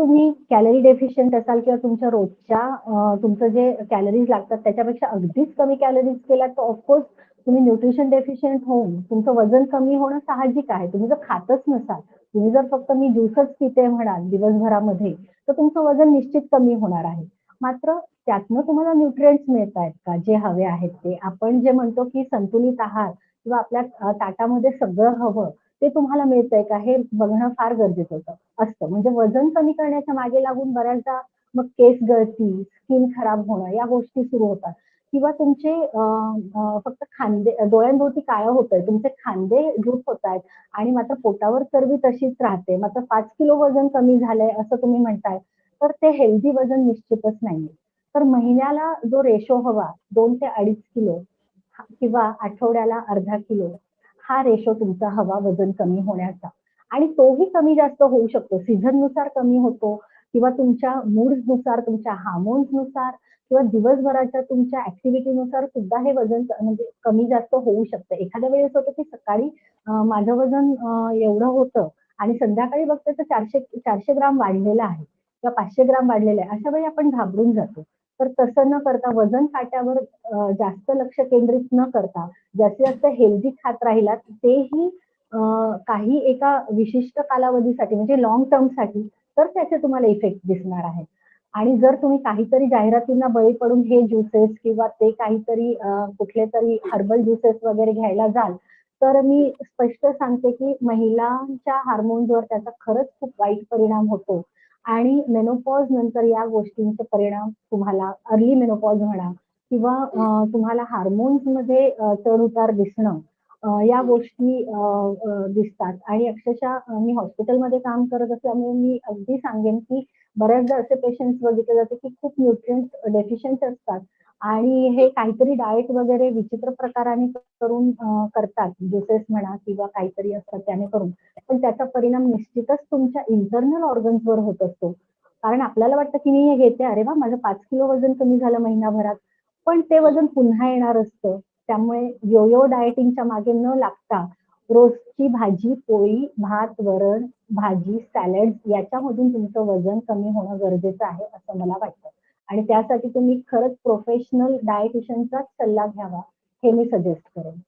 तुम्ही calorie deficient असाल किंवा तुमच्या रोजच्या तुमचं जे कॅलरीज लागतात त्याच्यापेक्षा अगदीच कमी कॅलरीज केल्या तर ऑफकोर्स तुम्ही न्यूट्रिशन डेफिशियंट होऊन तुमचं वजन कमी होणं साहजिक आहे. तुम्ही जर खातच नसाल तुम्ही जर फक्त मी ज्यूसच पिते म्हणाल दिवसभरामध्ये तर तुमचं वजन निश्चित कमी होणार आहे. मात्र त्यातनं तुम्हाला न्यूट्रिएंट्स मिळत आहेत का? जे हवे आहेत ते. आपण जे म्हणतो की संतुलित आहार किंवा आपल्या ताटामध्ये सगळं हवं ते तुम्हाला मिळतंय का? हे बघणं फार गरजेचं होतं. असतं. म्हणजे वजन कमी करण्याच्या मागे लागून बऱ्याचदा मग केस गळती स्किन खराब होणं या गोष्टी सुरू होतात. किंवा तुमचे फक्त खांदे डोळ्यांभोवती काळं होतंय. तुमचे खांदे झूप होत आहेत आणि मात्र पोटावर चरबी तशीच राहते. मात्र पाच किलो वजन कमी झालंय असं तुम्ही म्हणताय तर ते हेल्दी वजन निश्चितच नाहीये. तर महिन्याला जो रेशो हवा दोन ते अडीच किलो किंवा आठवड्याला अर्धा किलो हा रेशो तुमचा हवा वजन कमी होण्याचा. आणि तोही कमी जास्त होऊ शकतो. सीझननुसार कमी होतो किंवा तुमच्या मूड्सनुसार तुमच्या हार्मोन्सनुसार किंवा दिवसभराच्या तुमच्या ऍक्टिव्हिटीनुसार सुद्धा हे वजन म्हणजे कमी जास्त होऊ शकतं. एखाद्या वेळेस होतं की सकाळी माझं वजन एवढं होतं आणि संध्याकाळी बघते तर चारशे चारशे ग्राम वाढलेलं आहे किंवा पाचशे ग्राम वाढलेलं आहे. अशा वेळी आपण घाबरून जातो. तर तसं न करता वजन काट्यावर जास्त लक्ष केंद्रित न करता जास्तीत जास्त हेल्दी खात राहिलात तेही काही एका विशिष्ट कालावधीसाठी म्हणजे लॉंग टर्मसाठी तर त्याचे तुम्हाला इफेक्ट दिसणार आहेत. आणि जर तुम्ही काहीतरी जाहिरातींना बळी पडून हे ज्युसेस किंवा ते काहीतरी कुठले तरी हर्बल ज्युसेस वगैरे घ्यायला जाल तर मी स्पष्ट सांगते की महिलांच्या हार्मोन्सवर त्याचा खरंच खूप वाईट परिणाम होतो. आणि मेनोपॉज नंतर या गोष्टींचे परिणाम तुम्हाला अर्ली मेनोपॉज म्हणा किंवा तुम्हाला हार्मोन्समध्ये चढ उतार दिसणं या गोष्टी दिसतात. आणि अक्षरशः मी हॉस्पिटलमध्ये काम करत असल्यामुळे मी अगदी सांगेन की बऱ्याचदा असे पेशंट्स बघितले जाते की खूप न्यूट्रिएंट डेफिशियंट असतात. आणि हे काहीतरी डाएट वगैरे विचित्र प्रकाराने करून करतात. ज्युसेस म्हणा किंवा काहीतरी असतात त्याने करून. पण त्याचा परिणाम निश्चितच तुमच्या इंटरनल ऑर्गन्सवर होत असतो. कारण आपल्याला वाटतं की मी हे घेते. अरे वा माझं पाच किलो वजन कमी झालं महिनाभरात. पण ते वजन पुन्हा येणार असतं. त्यामुळे योयो डाएटिंगच्या मागे न लागता रोजची भाजी पोळी भात वरण भाजी सॅलड याच्यामधून तुमचं वजन कमी होणं गरजेचं आहे असं मला वाटतं. आणि त्यासाठी तुम्ही खरंच प्रोफेशनल डायटिशियनचाच सल्ला घ्यावा हे मी सजेस्ट करेन.